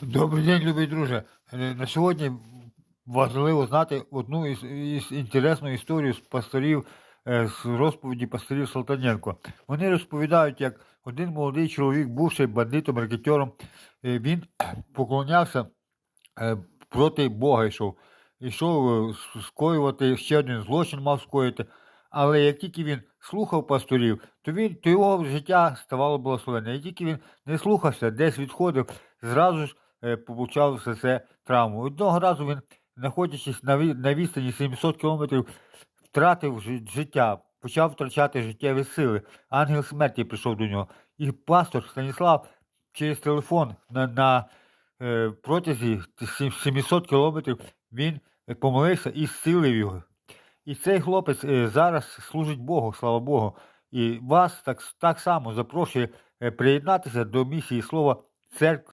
Добрий день, любий друже. Е, На сьогодні важливо знати одну із, із інтересну історію з пасторів, е, з розповіді пасторів Салтаненко. Вони розповідають, як один молодий чоловік, бувши бандитом, рекетером, е, він поклонявся проти Бога йшов. Йшов скоювати ще один злочин мав скоїти. Але як тільки він слухав пасторів, то він то його життя ставало благословенне. Як тільки він не слухався, десь відходив, зразу ж получав все це травму. Одного разу він, знаходячись на, ві- на відстані 700 кілометрів, втратив жи- життя, почав втрачати життєві сили. Ангел смерті прийшов до нього. І пастор Станіслав через телефон на, на е, протязі 700 кілометрів він е, помолився і зцілив його. І цей хлопець е, зараз служить Богу, слава Богу. І вас так, так само запрошує е, приєднатися до місії слова церк,